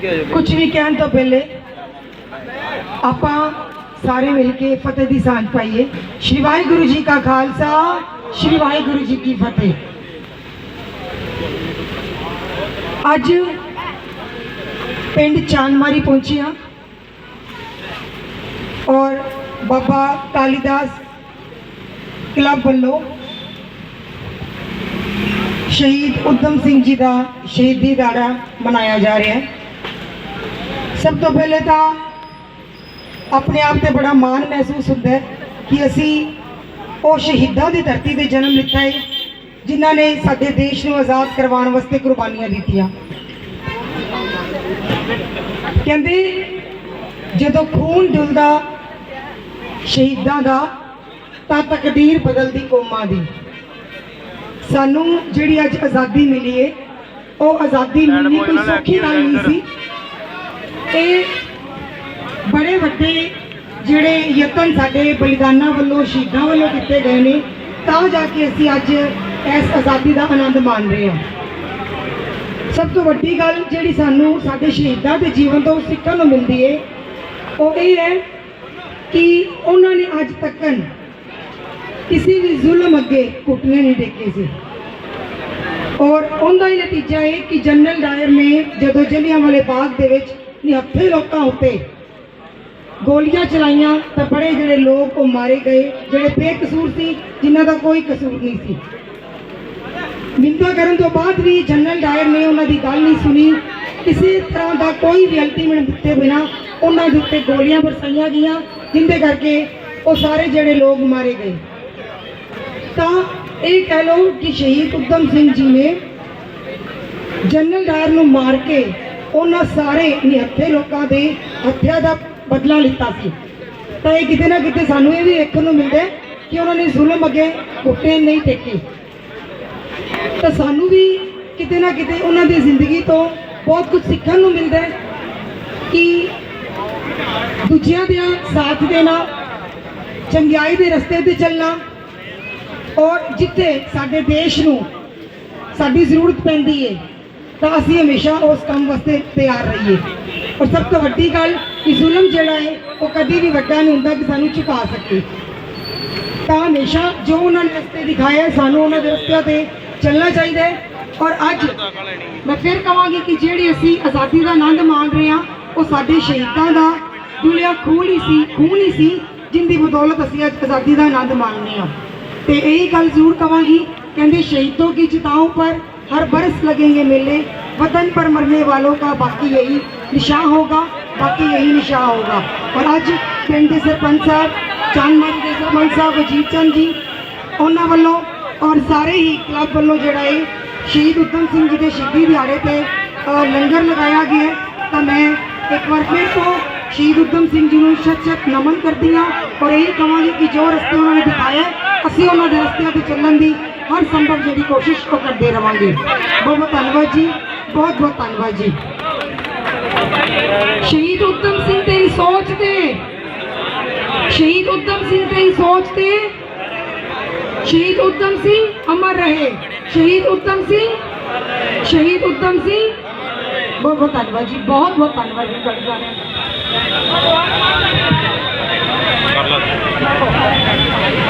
ਕੁਝ ਵੀ ਕਹਿਣ ਤੋਂ ਪਹਿਲੇ ਆਪਾਂ ਸਾਰੇ ਮਿਲ ਕੇ ਫਤਿਹ ਦੀ ਸਾਂਝ ਪਾਈਏ ਸ਼੍ਰੀ ਵਾਹਿਗੁਰੂ ਜੀ ਕਾ ਖਾਲਸਾ ਸ਼੍ਰੀ ਵਾਹਿਗੁਰੂ ਜੀ ਕੀ ਫਤਿਹ ਅੱਜ ਪਿੰਡ ਚਾਨਮਾਰੀ ਪਹੁੰਚੇ ਹਾਂ ਔਰ ਬਾਬਾ ਕਾਲੀਦਾਸ ਕਲੱਬ ਵੱਲੋਂ ਸ਼ਹੀਦ ਉਦਮ ਸਿੰਘ ਜੀ ਦਾ ਸ਼ਹੀਦੀ ਦਿਹਾੜਾ ਮਨਾਇਆ ਜਾ ਰਿਹਾ ਹੈ ਸਭ ਤੋਂ ਪਹਿਲੇ ਤਾਂ ਆਪਣੇ ਆਪ ਤੇ ਬੜਾ ਮਾਣ ਮਹਿਸੂਸ ਹੁੰਦਾ ਹੈ ਕਿ ਅਸੀਂ ਉਹ ਸ਼ਹੀਦਾਂ ਦੀ ਧਰਤੀ ਤੇ ਜਨਮ ਲਿੱਤਾ ਹੈ ਜਿਨ੍ਹਾਂ ਨੇ ਸਾਡੇ ਦੇਸ਼ ਨੂੰ ਆਜ਼ਾਦ ਕਰਵਾਉਣ ਵਾਸਤੇ ਕੁਰਬਾਨੀਆਂ ਦਿੱਤੀਆਂ। ਕਹਿੰਦੇ ਜਦੋਂ ਖੂਨ ਡੁੱਲਦਾ ਸ਼ਹੀਦਾਂ ਦਾ ਤਾਂ ਤਕਦੀਰ ਬਦਲਦੀ ਕੌਮਾਂ ਦੀ। ਸਾਨੂੰ ਜਿਹੜੀ ਅੱਜ ਆਜ਼ਾਦੀ ਮਿਲੀ ਏ ਉਹ ਆਜ਼ਾਦੀ ਮਿਲਣੀ ਕੋਈ ਸੌਖੀ ਗੱਲ ਨਹੀਂ ਸੀ। ਇਹ ਬੜੇ ਵੱਡੇ ਜਿਹੜੇ ਯਤਨ ਸਾਡੇ ਬਲੀਦਾਨਾਂ ਵੱਲੋਂ, ਸ਼ਹੀਦਾਂ ਵੱਲੋਂ ਕੀਤੇ ਗਏ ਨੇ, ਤਾਂ ਜਾ ਕੇ ਅਸੀਂ ਅੱਜ ਇਸ ਆਜ਼ਾਦੀ ਦਾ ਆਨੰਦ ਮਾਣ ਰਹੇ ਹਾਂ। ਸਭ ਤੋਂ ਵੱਡੀ ਗੱਲ ਜਿਹੜੀ ਸਾਨੂੰ ਸਾਡੇ ਸ਼ਹੀਦਾਂ ਦੇ ਜੀਵਨ ਤੋਂ ਸਿੱਖਣ ਨੂੰ ਮਿਲਦੀ ਏ, ਉਹ ਇਹ ਹੈ ਕਿ ਉਹਨਾਂ ਨੇ ਅੱਜ ਤੱਕਨ ਕਿਸੇ ਵੀ ਜ਼ੁਲਮ ਅੱਗੇ ਘੁਟਨੇ ਨਹੀਂ ਟੇਕੇ ਸੀ। ਔਰ ਉਹਦਾ ਹੀ ਨਤੀਜਾ ਇਹ ਕਿ ਜਨਰਲ ਡਾਇਰ ਨੇ ਜਦੋਂ ਜਲਿਆਂਵਾਲੇ ਬਾਗ ਦੇ ਵਿੱਚ ਨਿਹੱਥੇ ਲੋਕਾਂ ਉੱਤੇ। ਗੋਲੀਆਂ ਚਲਾਈਆਂ ਤਾਂ ਬੜੇ ਜਿਹੜੇ ਲੋਕ ਉਹ ਮਾਰੇ ਗਏ, ਜਿਹੜੇ ਬੇਕਸੂਰ ਸੀ, ਜਿਨ੍ਹਾਂ ਦਾ ਕੋਈ ਕਸੂਰ ਨਹੀਂ ਸੀ। ਨਿੰਦਾ ਕਰਨ ਤੋਂ ਬਾਅਦ ਵੀ ਜਨਰਲ ਡਾਇਰ ਨੇ ਉਹਨਾਂ ਦੀ ਗੱਲ ਨਹੀਂ ਸੁਣੀ। ਕਿਸੇ ਤਰ੍ਹਾਂ ਦਾ ਕੋਈ ਵੀ ਅਲਟੀਮੇਟ ਦਿੱਤੇ ਬਿਨਾ ਉਹਨਾਂ ਦੇ ਉੱਤੇ ਗੋਲੀਆਂ ਬਰਸਾਈਆਂ ਗਈਆਂ, ਜਿੰਦੇ ਕਰਕੇ ਉਹ ਸਾਰੇ ਜਿਹੜੇ ਲੋਕ ਮਾਰੇ ਗਏ। ਤਾਂ ਇਹ ਕਹਿ ਲਓ ਕਿ ਸ਼ਹੀਦ ਉਦਮ ਸਿੰਘ ਜੀ ਨੇ ਜਨਰਲ ਡਾਇਰ ਨੂੰ ਮਾਰ ਕੇ ਉਹਨਾਂ ਸਾਰੇ ਨਿਹੱਥੇ ਲੋਕਾਂ ਦੇ ਹੱਥਿਆਂ ਦਾ ਬਦਲਾ ਲਿੱਤਾ ਸੀ। ਤਾਂ ਇਹ ਕਿਤੇ ਨਾ ਕਿਤੇ ਸਾਨੂੰ ਇਹ ਵੀ ਵੇਖਣ ਨੂੰ ਮਿਲਦਾ ਕਿ ਉਹਨਾਂ ਨੇ ਜ਼ੁਲਮ ਅੱਗੇ ਘੁੱਟੇ ਨਹੀਂ ਟੇਕੇ। ਤਾਂ ਸਾਨੂੰ ਵੀ ਕਿਤੇ ਨਾ ਕਿਤੇ ਉਹਨਾਂ ਦੀ ਜ਼ਿੰਦਗੀ ਤੋਂ ਬਹੁਤ ਕੁਝ ਸਿੱਖਣ ਨੂੰ ਮਿਲਦਾ ਹੈ ਕਿ ਦੂਜਿਆਂ ਦਾ ਸਾਥ ਦੇਣਾ, ਚੰਗਿਆਈ ਦੇ ਰਸਤੇ ਤੇ ਚੱਲਣਾ ਔਰ ਜਿੱਥੇ ਸਾਡੇ ਦੇਸ਼ ਨੂੰ ਸਾਡੀ ਜ਼ਰੂਰਤ ਪੈਂਦੀ ਹੈ ਤਾਂ ਅਸੀਂ ਹਮੇਸ਼ਾ ਉਸ ਕੰਮ ਵਾਸਤੇ ਤਿਆਰ ਰਹੀਏ। ਔਰ ਸਭ ਤੋਂ ਵੱਡੀ ਗੱਲ ਕਿ ਜ਼ੁਲਮ ਜਿਹੜਾ ਹੈ, ਉਹ ਕਦੀ ਵੀ ਵੱਡਾ ਨਹੀਂ ਹੁੰਦਾ ਕਿ ਸਾਨੂੰ ਝੁਕਾ ਸਕੇ। ਤਾਂ ਹਮੇਸ਼ਾ ਜੋ ਉਹਨਾਂ ਨੇ ਰਸਤੇ ਦਿਖਾਏ ਸਾਨੂੰ ਉਹਨਾਂ ਦੇ ਰਸਤਿਆਂ ਤੇ ਚੱਲਣਾ ਚਾਹੀਦਾ ਹੈ। ਔਰ ਅੱਜ ਮੈਂ ਫਿਰ ਕਹਾਂਗੀ ਕਿ ਜਿਹੜੀ ਅਸੀਂ ਆਜ਼ਾਦੀ ਦਾ ਆਨੰਦ ਮਾਣ ਰਹੇ ਹਾਂ, ਉਹ ਸਾਡੇ ਸ਼ਹੀਦਾਂ ਦਾ ਦੁਲਿਆ ਖੂਨ ਹੀ ਸੀ ਖੂਨ ਹੀ ਸੀ ਜਿੰਦੀ ਬਦੌਲਤ ਅਸੀਂ ਅੱਜ ਆਜ਼ਾਦੀ ਦਾ ਆਨੰਦ ਮਾਣ ਰਹੇ ਹਾਂ। ਤੇ ਇਹੀ ਗੱਲ ਜ਼ਰੂਰ ਕਹਾਂਗੀ, ਕਹਿੰਦੇ ਸ਼ਹੀਦੋਂ ਕੀ ਜਿਤਾਉ ਪਰ हर बरस लगेंगे मेले वतन पर मरने वालों का बाकी यही निशान होगा बाकी यही निशान होगा और ਅੱਜ ਪਿੰਡ ਦੇ ਸਰਪੰਚ ਸਾਹਿਬ ਚਾਨਮਾਰੀ ਦੇ ਸਰਪੰਚ ਸਾਹਿਬ ਵਜੀਤ ਚੰਦ ਜੀ ਉਹਨਾਂ ਵੱਲੋਂ ਔਰ ਸਾਰੇ ਹੀ ਕਲੱਬ ਵੱਲੋਂ ਜਿਹੜਾ ਇਹ ਸ਼ਹੀਦ ਉਦਮ ਸਿੰਘ ਜੀ ਦੇ ਸ਼ਹੀਦੀ ਦਿਹਾੜੇ ਤੇ ਅ, ਲੰਗਰ ਲਗਾਇਆ ਗਿਆ ਹੈ। ਤਾਂ ਮੈਂ ਇੱਕ ਵਾਰ ਫਿਰ ਤੋਂ ਸ਼ਹੀਦ ਉਦਮ ਸਿੰਘ ਜੀ ਨੂੰ ਸ਼ਤ ਸ਼ਤ ਨਮਨ ਕਰਦੀ ਹਾਂ ਔਰ ਇਹ ਕਹਾਂਗੀ ਕਿ ਜੋ ਰਸਤੇ ਉਹਨਾਂ ਨੇ ਦਿਖਾਇਆ ਹੈ, ਅਸੀਂ ਉਹਨਾਂ ਦੇ ਰਸਤਿਆਂ ਤੇ ਚੱਲਣ ਦੀ ਹਰ ਸੰਭਵ ਜਿਹੜੀ ਕੋਸ਼ਿਸ਼ ਉਹ ਕਰਦੇ ਰਵਾਂਗੇ ਬਹੁਤ ਬਹੁਤ ਧੰਨਵਾਦ ਜੀ ਬਹੁਤ ਬਹੁਤ ਧੰਨਵਾਦ ਜੀ ਸ਼ਹੀਦ ਉਦਮ ਸਿੰਘ ਤੇਰੀ ਸੋਚ ਤੇ ਸ਼ਹੀਦ ਉਦਮ ਸਿੰਘ ਤੇਰੀ ਸੋਚ ਤੇ ਸ਼ਹੀਦ ਉਦਮ ਸਿੰਘ ਅਮਰ ਰਹੇ ਸ਼ਹੀਦ ਉਦਮ ਸਿੰਘ ਸ਼ਹੀਦ ਉਦਮ ਸਿੰਘ ਬਹੁਤ ਬਹੁਤ ਧੰਨਵਾਦ ਜੀ ਬਹੁਤ ਬਹੁਤ ਧੰਨਵਾਦ ਜੀ ਤੁਹਾਡੇ ਸਾਰਿਆਂ ਦਾ